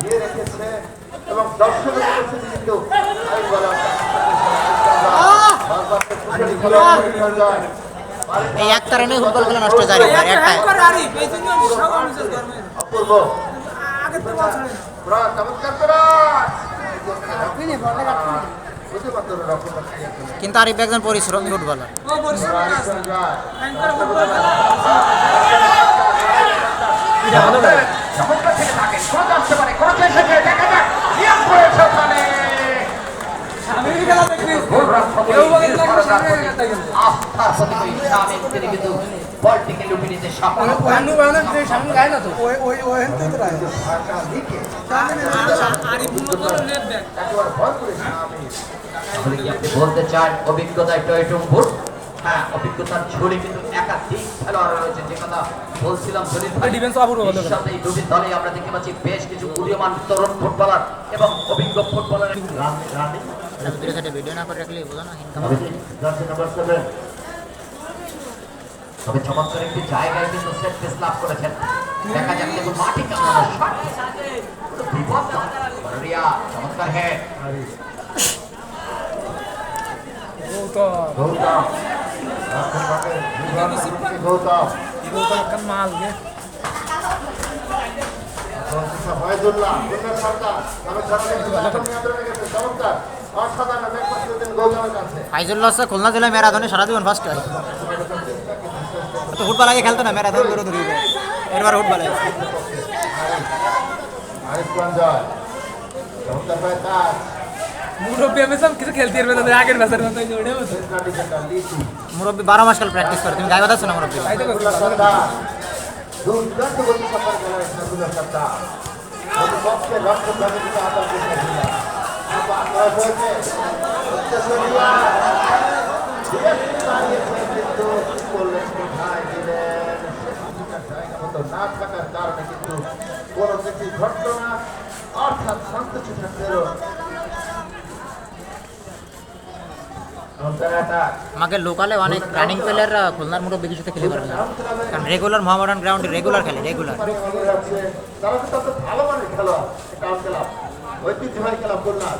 দিয়ে রেখেছে এবং দর্শকের উপস্থিতি কিন্তু আমি বলা এই এক কারণে ফুটবল খেলা নষ্ট যায় অপূর্ব। কিন্তু আরিফ একজন পরিশ্রমী ফুটবলার। ও বলতে চান অভিজ্ঞতায় টয়টুম্বুর হ্যাঁ অভিজ্ঞতার ঝুড়ি কিন্তু একাধিক খেলোয়াড় রয়েছে যে কথা বলছিলাম দলে আমরা দেখতে পাচ্ছি বেশ কিছু উদীয়মান তরুণ ফুটবলার এবং অভিজ্ঞ ফুটবলার দূরে সাইডে ভিডিও না করে রাখলে বোঝো না ইনকাম জার্সি নাম্বার সেভেন তবে চমৎকার একটি জায়গায় কিন্তু সেট পিস লাভ করেছেন দেখা যাক কিন্তু মাটি কামড়ানো শট বিপদ নয়। রিয়া চমৎকার হেড গৌতম গৌতম রাখেন মাঠে গৌতম গৌতম একটা মাল গে ফয়জুল্লাহ দুর্গা সরকার আমি ধরনের নিয়ন্ত্রণে গেছে চমৎকার ফাইজুল্লাহ খুলনা জেলায় ম্যারাথনে সারা জীবন ফার্স্ট হয় তো ফুটবল আগে খেলতো না ম্যারাথন করে ধরে এবার ফুটবল মুরব্বী আমি সব কিছু খেলতে পারবে না আগের ম্যাচের মতো ওটা হতো সেন্ট্রাল ডিফেন্ডার লিচি মুরব্বী বারো মাস কাল প্র্যাকটিস করে তুমি গায়ে বাতাচ্ছ না মুরব্বী? দুর্দান্ত গতি সফর সর্দার লক্ষ্য আমাকে লোকালে অনেক রানিং প্লেয়াররা খুলনার মুরব্বীর সাথে খেলে পারবে কারণ রেগুলার মোহামেডান গ্রাউন্ডে রেগুলার খেলে রেগুলার তারা তো ভালো মানের টাউন ঐতিহ্যবাহী ক্লাব খুলনা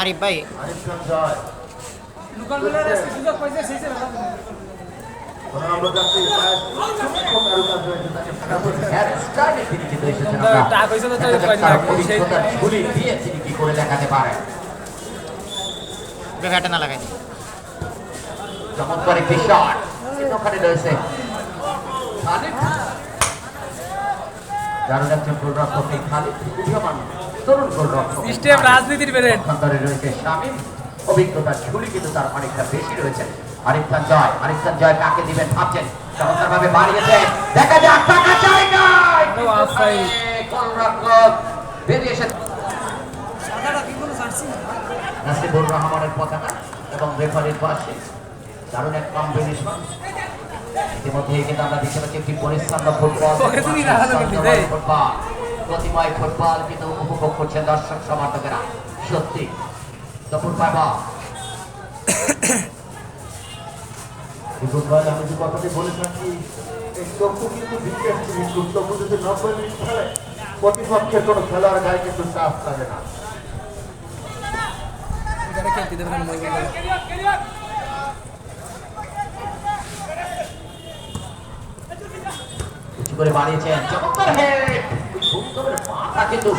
আরিফ ভাই। ব্যাটে না লাগাই। চমৎকার একটি শট ওখানে রয়েছে দারুণ একজন গোলরক্ষক এই খালিদ উদীয়মান। তরুণ গোলরক্ষক সিস্টেম রাজনীতির বেরেন পক্ষান্তরে রয়েছে শামীম। অভিজ্ঞতার ঝুলি কিন্তু তার অনেকটা বেশি রয়েছে। আরিফ খান জয় আরিফ খান জয় কাকে দিবেন ভাবছেন? চমৎকার ভাবে বাড়িয়েছে। দেখা যাক টাকা চাই না গোলরক্ষক বেরিয়ে এসে নাসিবুর রহমানের পতাকা এবং রেফারির পাশে দারুণ এক কম্বিনেশন ইতিমধ্যে কিন্তু আমরা দেখতে পাচ্ছি একটি পরিচ্ছন্ন ফুটবল। ফুটবল প্রতিময় ফুটবল কিন্তু উপভোগ করছেন দর্শক সমর্থকেরা। সত্যি। দুপুর পাবা বিপুল ভাই আমি যে কথাটি বলে থাকি এই কিন্তু বিকেট কিন্তু তবু যদি নব্বই মিনিট খেলে প্রতিপক্ষের কোনো খেলোয়াড় গায়ে কিন্তু চাপ থাকে না। খেলতে দেবেন না কিছু করে বাড়িয়েছেন চমৎকার হেড মাথা কিন্তু